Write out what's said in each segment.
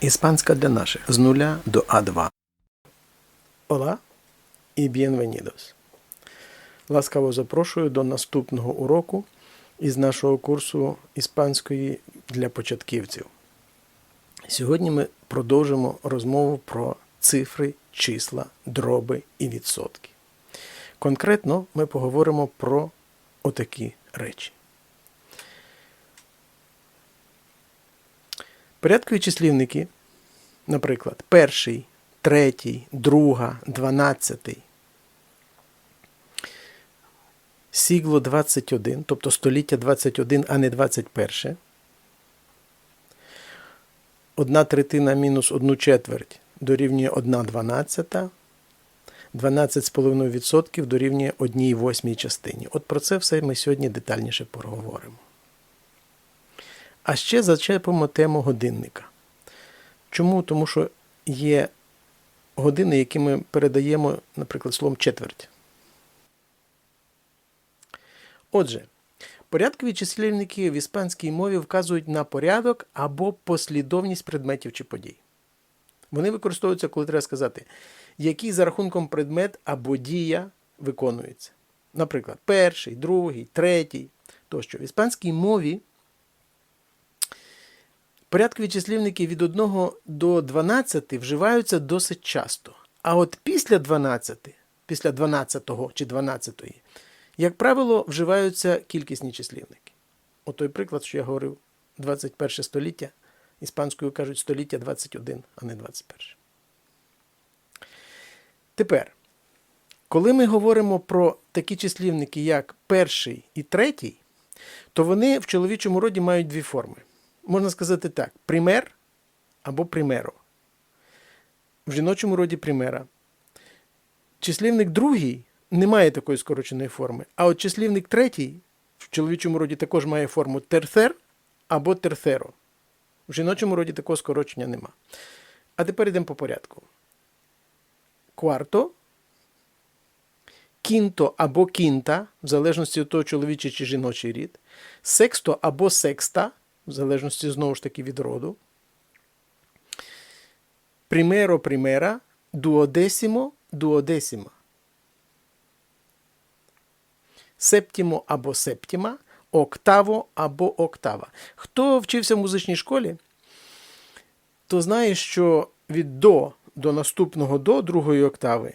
Іспанська для наших з нуля до А2. Hola і bienvenidos. Ласкаво запрошую до наступного уроку із нашого курсу іспанської для початківців. Сьогодні ми продовжимо розмову про цифри, числа, дроби і відсотки. Конкретно ми поговоримо про отакі речі. Порядкові числівники, наприклад, перший, третій, друга, дванадцятий, сігло 21, тобто століття 21, а не 21. Одна третина мінус одну четверть дорівнює 1 дванадцята. 12,5% дорівнює 1 восьмій частині. От про це все ми сьогодні детальніше поговоримо. А ще зачепимо тему годинника. Чому? Тому що є години, які ми передаємо, наприклад, словом четверть. Отже, порядкові числівники в іспанській мові вказують на порядок або послідовність предметів чи подій. Вони використовуються, коли треба сказати, який за рахунком предмет або дія виконується. Наприклад, перший, другий, третій тощо. В іспанській мові порядкові числівники від 1 до 12 вживаються досить часто. А от після 12, після 12 чи 12, як правило, вживаються кількісні числівники. От той приклад, що я говорив, 21 століття, іспанською кажуть століття 21, а не 21. Тепер, коли ми говоримо про такі числівники, як перший і третій, то вони в чоловічому роді мають дві форми. Можна сказати так: пример або примеро. В жіночому роді примера. Числівник другий не має такої скороченої форми. А от числівник третій в чоловічому роді також має форму терцер або терцеро. В жіночому роді такого скорочення нема. А тепер йдемо по порядку. Кварто, кінто або кінта, в залежності від того, чоловічий чи жіночий рід, сексто або секста, в залежності знову ж таки від роду. Примеро примера, дуодесімо, дуодесіма. Септімо або септіма, октаво або октава. Хто вчився в музичній школі, то знає, що від до до наступного до другої октави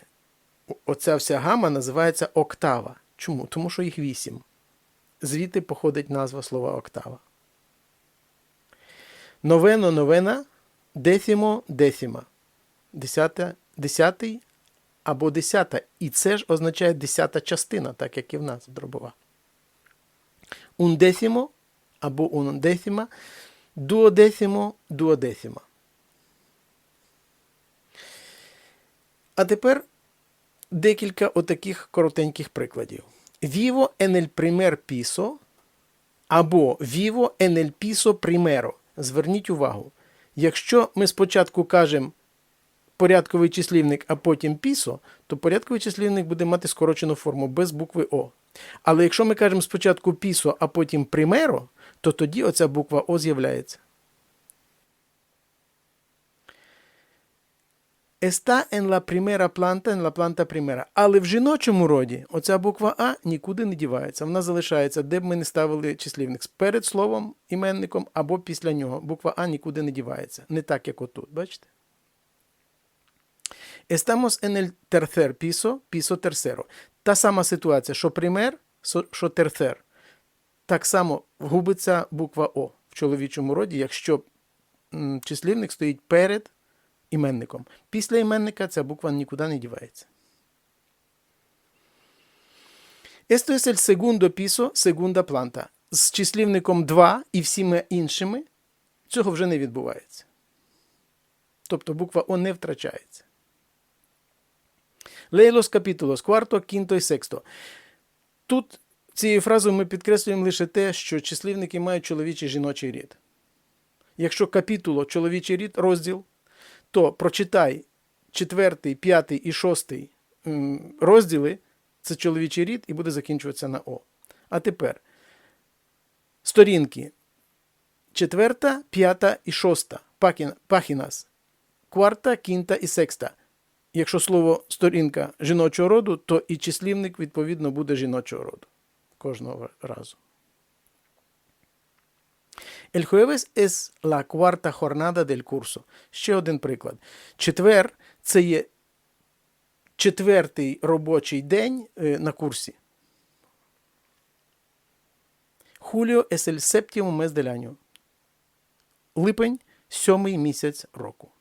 оця вся гама називається октава. Чому? Тому що їх вісім. Звідти походить назва слова октава. Новено новена, десімо десіма. Десята, десятий або десята. І це ж означає десята частина, так як і в нас дробова. Ундесімо або ундесіма, дуодесімо, дуодесіма. А тепер декілька отаких коротеньких прикладів. Vivo en el piso або Vivo en el piso. Зверніть увагу. Якщо ми спочатку кажемо порядковий числівник, а потім пісо, то порядковий числівник буде мати скорочену форму без букви О. Але якщо ми кажемо спочатку пісо, а потім примеро, то тоді оця буква О з'являється. Está en la primera planta, en la planta primera. Але в жіночому роді оця буква А нікуди не дівається. Вона залишається, де б ми не ставили числівник перед словом, іменником або після нього. Буква А нікуди не дівається. Не так, як отут. Бачите? Estamos en el tercer piso, piso tercero. Та сама ситуація, що пример, що терцер. Так само губиться буква О в чоловічому роді, якщо числівник стоїть перед іменником. Після іменника ця буква нікуди не дівається. Esto es el segundo piso, segunda planta. З числівником 2 і всіми іншими цього вже не відбувається. Тобто буква О не втрачається. Los capítulos cuarto, quinto і sexto. Тут цією фразою ми підкреслюємо лише те, що числівники мають чоловічий жіночий рід. Якщо капітуло чоловічий рід, розділ, то прочитай четвертий, п'ятий і шостий розділи це чоловічий рід і буде закінчуватися на О. А тепер сторінки четверта, п'ята і шоста. páginas кварта, кінта і секста. Якщо слово сторінка жіночого роду, то і числівник, відповідно, буде жіночого роду кожного разу. El jueves es la cuarta jornada del curso. Ще один приклад. Четвер це є четвертий робочий день е, на курсі. Julio es el séptimo mes del año. Липень сьомий місяць року.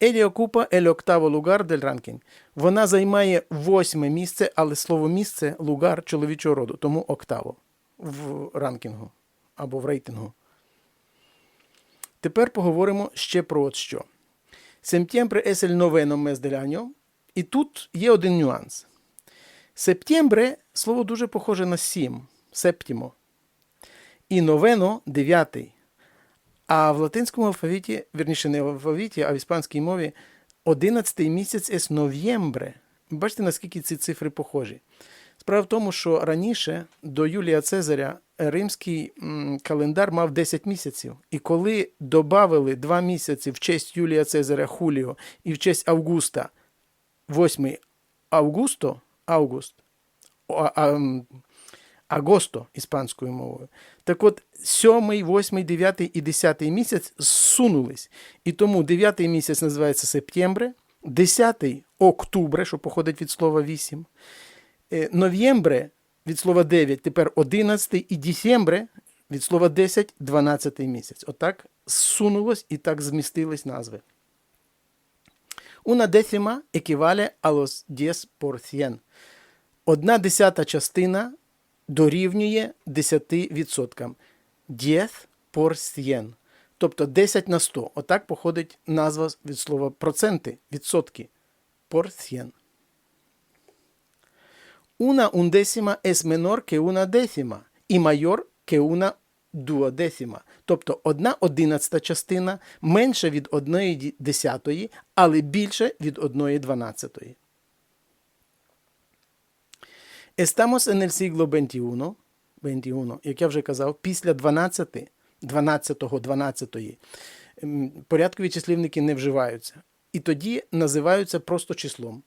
Ella ocupa el octavo lugar del ranking. Вона займає восьме місце, але слово місце лугар чоловічого роду, тому октаво в ранкінгу або в рейтингу. Тепер поговоримо ще про от що. Септембре es el noveno. І тут є один нюанс. Септембре слово дуже похоже на сім, септімо. І новено дев'ятий. А в латинському алфавіті, вірніше, не в алфавіті, а в іспанській мові, 11 місяць ес нов'ємбре. Бачите, наскільки ці цифри похожі. Справа в тому, що раніше до Юлія Цезаря римський календар мав 10 місяців. І коли додали 2 місяці в честь Юлія Цезаря Хуліо і в честь Августа 8 Августо, Август, Агосто іспанською мовою. Так от, 7, 8, 9 і 10 місяць зсунулись. І тому 9 місяць називається септембре, 10 октубре, що походить від слова 8. Е, Нов'ємбре від слова 9, тепер 11 і дісембре від слова 10, 12 місяць. Отак зсунулось і так змістились назви. Una décima equivale a los 10%. Одна десята частина дорівнює 10%. 10%. Тобто 10 на 100. Отак походить назва від слова проценти, відсотки. Por Una undécima es menor que una décima і mayor que una duodécima. Тобто одна одинадцята частина менша від одної десятої, але більше від одної дванадцятої. Estamos en el siglo XXI, 21, як я вже казав, після 12, 12-го, 12-ї ем, порядкові числівники не вживаються. І тоді називаються просто числом.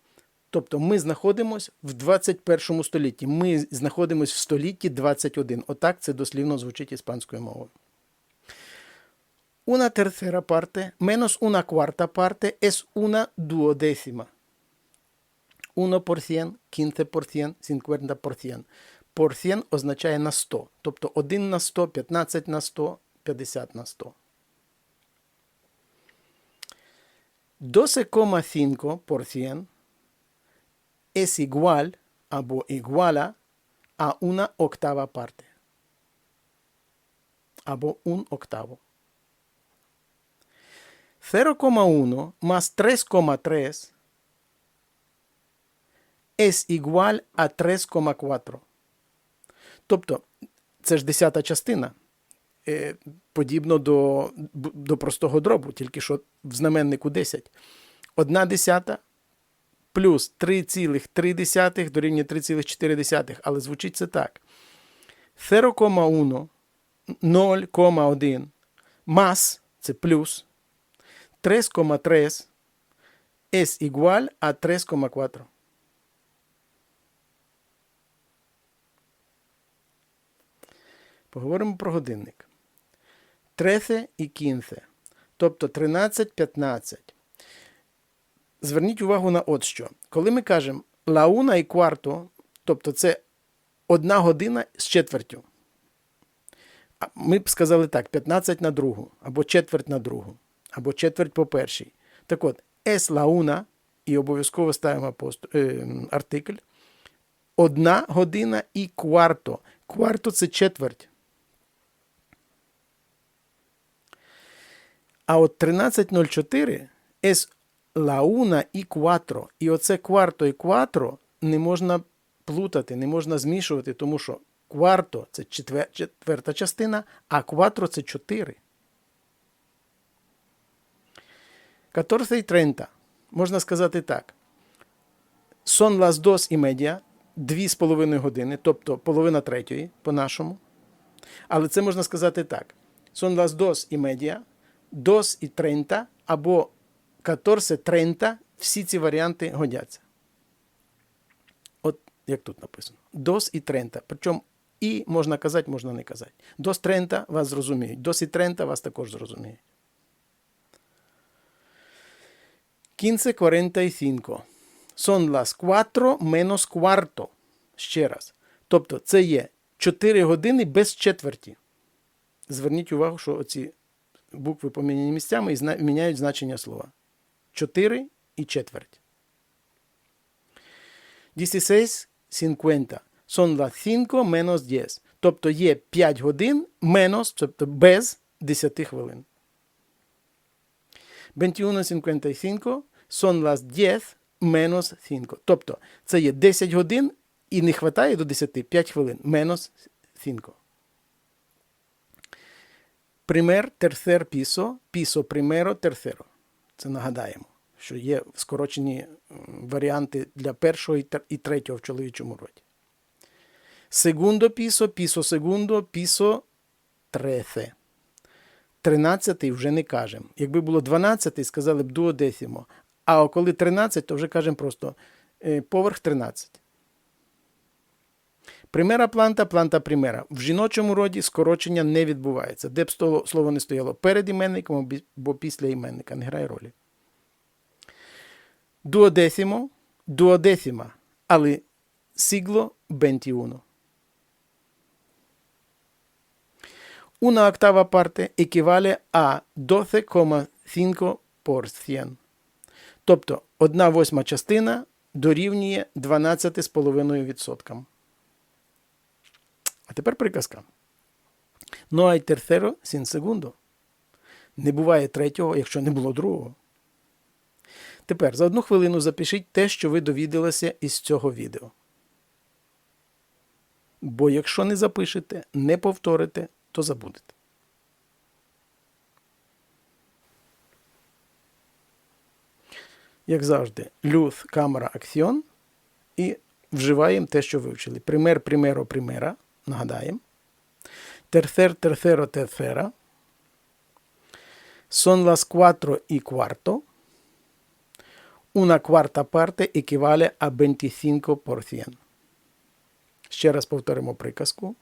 Тобто ми знаходимося в 21 столітті. Ми знаходимося в столітті 21. Отак це дослівно звучить іспанською мовою. Una tercera parte menos una cuarta parte es una duodécima. 1%, 15%, 50%. Порцент означає на 100. Тобто 1 на 100, 15 на 100, 50 на 100. 12,5% es igual або iguala a una octava parte. Або un octavo. 0,1 más 3,3 es igual a 3,4. Тобто, це ж десята частина. Е, подібно до, до простого дробу, тільки що в знаменнику 10. Одна десята плюс 3,3 дорівнює 3,4, але звучить це так. 0,1, 0,1 мас, це плюс, 3,3 es igual a 3,4. Поговоримо про годинник. 13 і 15, тобто 13, 15. Зверніть увагу на от що. Коли ми кажемо una і кварто, тобто це одна година з четвертю. Ми б сказали так: 15 на другу, або четверть на другу, або четверть по першій. Так от, es una, і обов'язково ставимо апост... е, артикль. Одна година і кварто. Кварто це четверть. А от 13.04 es una і quattro. І оце кварто і quattro не можна плутати, не можна змішувати, тому що кварто це четвер, четверта частина, а quattro це 4. 14.30. Можна сказати так. Son las dos і media, дві з половиною години, тобто половина третьої по-нашому. Але це можна сказати так. Son las dos y media, dos і трeinta або 14.30. Всі ці варіанти годяться. От як тут написано. Dos і трeinta. Причому і можна казати, можна не казати. Dos трeinta вас зрозуміють. Dos і трeinta вас також зрозуміють. 15.45. Son las 4 menos cuarto. Ще раз. Тобто це є 4 години без четверті. Зверніть увагу, що оці букви поміняні місцями і міняють значення слова. 4 і четверть. 16.50. Son las 5 menos 10. Тобто є 5 годин менос, тобто без 10 хвилин. 21.55 son las 10 menos 5. Тобто це є 10 годин і не вистачає до 10 5 хвилин. Menos 5. Primer, tercer piso, piso primero, tercero. Це нагадаємо, що є скорочені варіанти для першого і третього в чоловічому роді. Segundo пісо, пісо segundo, пісо trece. Тринадцятий вже не кажемо. Якби було 12, сказали б дуодесімо. А коли 13, то вже кажемо просто е, поверх 13. Примера планта, планта примера. В жіночому роді скорочення не відбувається. Де б слово не стояло перед іменником або після іменника, не грає ролі. Дуодесимо, дуодесима, але сігло 21. Una octava parte equivale a 12,5%. Тобто одна восьма частина дорівнює 12,5%. А тепер приказка. No hay tercero sin segundo. Не буває третього, якщо не було другого. Тепер за одну хвилину запишіть те, що ви довідалися із цього відео. Бо якщо не запишете, не повторите, то забудете. Як завжди, люз, камера, акціон і вживаємо те, що вивчили. Пример, примеро, примера. Нагадаємо. Терцер, терцеро, терцера. Son las cuatro y cuarto. Una cuarta parte equivale a 25%. Ще раз повторимо приказку.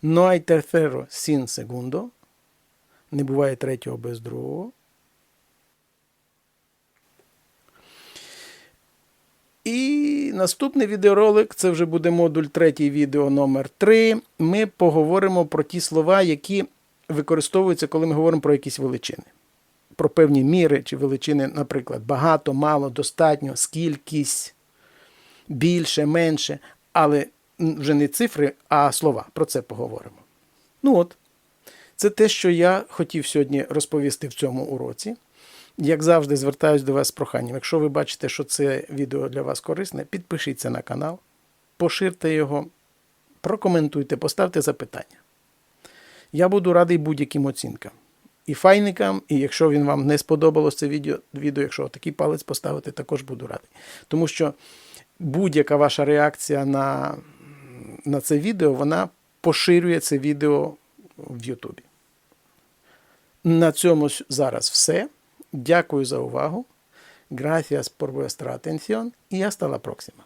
No hay tercero sin segundo. Не буває третього без другого. І наступний відеоролик, це вже буде модуль 3, відео номер 3. Ми поговоримо про ті слова, які використовуються, коли ми говоримо про якісь величини. Про певні міри чи величини, наприклад, багато, мало, достатньо, скількись, більше, менше. Але вже не цифри, а слова. Про це поговоримо. Ну от, це те, що я хотів сьогодні розповісти в цьому уроці. Як завжди, звертаюся до вас з проханням. Якщо ви бачите, що це відео для вас корисне, підпишіться на канал, поширте його, прокоментуйте, поставте запитання. Я буду радий будь-яким оцінкам. І файникам, і якщо він вам не сподобалось це відео, відео, якщо такий палець поставити, також буду радий. Тому що будь-яка ваша реакція на, на це відео, вона поширює це відео в Ютубі. На цьому зараз все. Дякую за увагу. Gracias por vuestra atención y hasta la próxima.